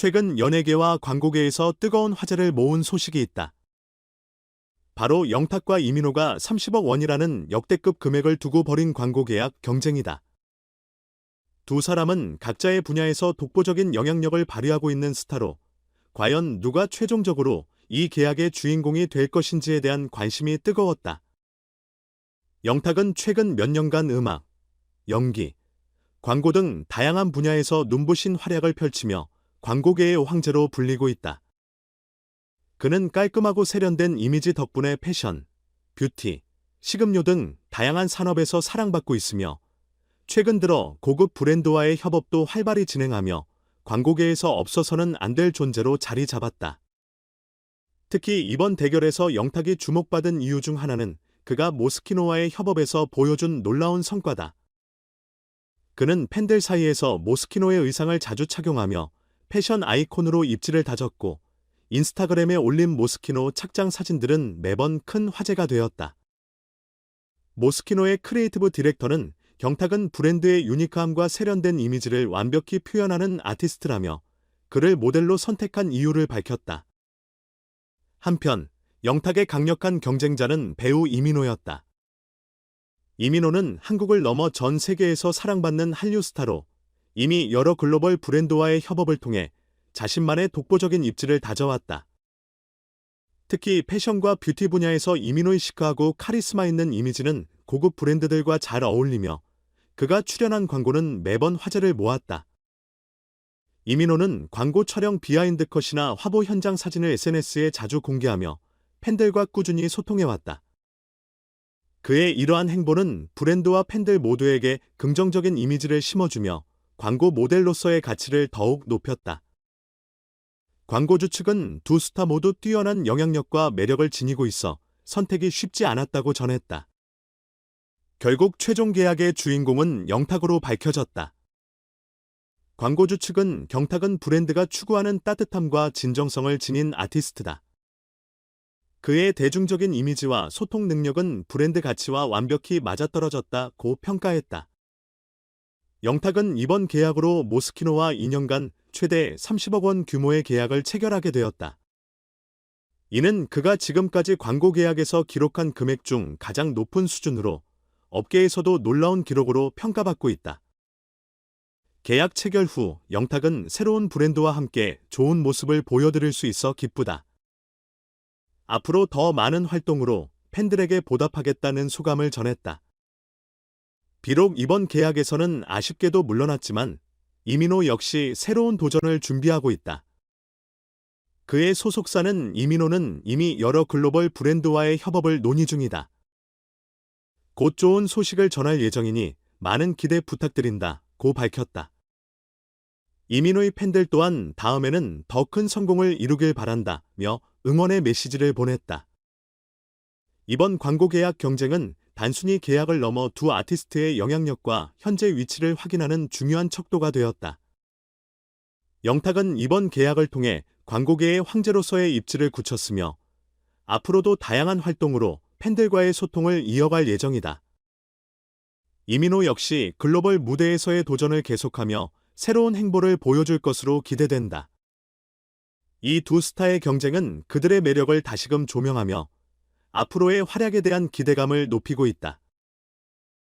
최근 연예계와 광고계에서 뜨거운 화제를 모은 소식이 있다. 바로 영탁과 이민호가 30억 원이라는 역대급 금액을 두고 벌인 광고 계약 경쟁이다. 두 사람은 각자의 분야에서 독보적인 영향력을 발휘하고 있는 스타로 과연 누가 최종적으로 이 계약의 주인공이 될 것인지에 대한 관심이 뜨거웠다. 영탁은 최근 몇 년간 음악, 연기, 광고 등 다양한 분야에서 눈부신 활약을 펼치며 광고계의 황제로 불리고 있다. 그는 깔끔하고 세련된 이미지 덕분에 패션, 뷰티, 식음료 등 다양한 산업에서 사랑받고 있으며 최근 들어 고급 브랜드와의 협업도 활발히 진행하며 광고계에서 없어서는 안 될 존재로 자리 잡았다. 특히 이번 대결에서 영탁이 주목받은 이유 중 하나는 그가 모스키노와의 협업에서 보여준 놀라운 성과다. 그는 팬들 사이에서 모스키노의 의상을 자주 착용하며 패션 아이콘으로 입지를 다졌고 인스타그램에 올린 모스키노 착장 사진들은 매번 큰 화제가 되었다. 모스키노의 크리에이티브 디렉터는 경탁은 브랜드의 유니크함과 세련된 이미지를 완벽히 표현하는 아티스트라며 그를 모델로 선택한 이유를 밝혔다. 한편 영탁의 강력한 경쟁자는 배우 이민호였다. 이민호는 한국을 넘어 전 세계에서 사랑받는 한류 스타로 이미 여러 글로벌 브랜드와의 협업을 통해 자신만의 독보적인 입지를 다져왔다. 특히 패션과 뷰티 분야에서 이민호의 시크하고 카리스마 있는 이미지는 고급 브랜드들과 잘 어울리며 그가 출연한 광고는 매번 화제를 모았다. 이민호는 광고 촬영 비하인드 컷이나 화보 현장 사진을 SNS에 자주 공개하며 팬들과 꾸준히 소통해왔다. 그의 이러한 행보는 브랜드와 팬들 모두에게 긍정적인 이미지를 심어주며 광고 모델로서의 가치를 더욱 높였다. 광고주 측은 두 스타 모두 뛰어난 영향력과 매력을 지니고 있어 선택이 쉽지 않았다고 전했다. 결국 최종 계약의 주인공은 영탁으로 밝혀졌다. 광고주 측은 경탁은 브랜드가 추구하는 따뜻함과 진정성을 지닌 아티스트다. 그의 대중적인 이미지와 소통 능력은 브랜드 가치와 완벽히 맞아떨어졌다고 평가했다. 영탁은 이번 계약으로 모스키노와 2년간 최대 30억 원 규모의 계약을 체결하게 되었다. 이는 그가 지금까지 광고 계약에서 기록한 금액 중 가장 높은 수준으로 업계에서도 놀라운 기록으로 평가받고 있다. 계약 체결 후 영탁은 새로운 브랜드와 함께 좋은 모습을 보여드릴 수 있어 기쁘다. 앞으로 더 많은 활동으로 팬들에게 보답하겠다는 소감을 전했다. 비록 이번 계약에서는 아쉽게도 물러났지만 이민호 역시 새로운 도전을 준비하고 있다. 그의 소속사는 이민호는 이미 여러 글로벌 브랜드와의 협업을 논의 중이다. 곧 좋은 소식을 전할 예정이니 많은 기대 부탁드린다. 고 밝혔다. 이민호의 팬들 또한 다음에는 더 큰 성공을 이루길 바란다며 응원의 메시지를 보냈다. 이번 광고 계약 경쟁은 단순히 계약을 넘어 두 아티스트의 영향력과 현재 위치를 확인하는 중요한 척도가 되었다. 영탁은 이번 계약을 통해 광고계의 황제로서의 입지를 굳혔으며 앞으로도 다양한 활동으로 팬들과의 소통을 이어갈 예정이다. 이민호 역시 글로벌 무대에서의 도전을 계속하며 새로운 행보를 보여줄 것으로 기대된다. 이 두 스타의 경쟁은 그들의 매력을 다시금 조명하며 앞으로의 활약에 대한 기대감을 높이고 있다.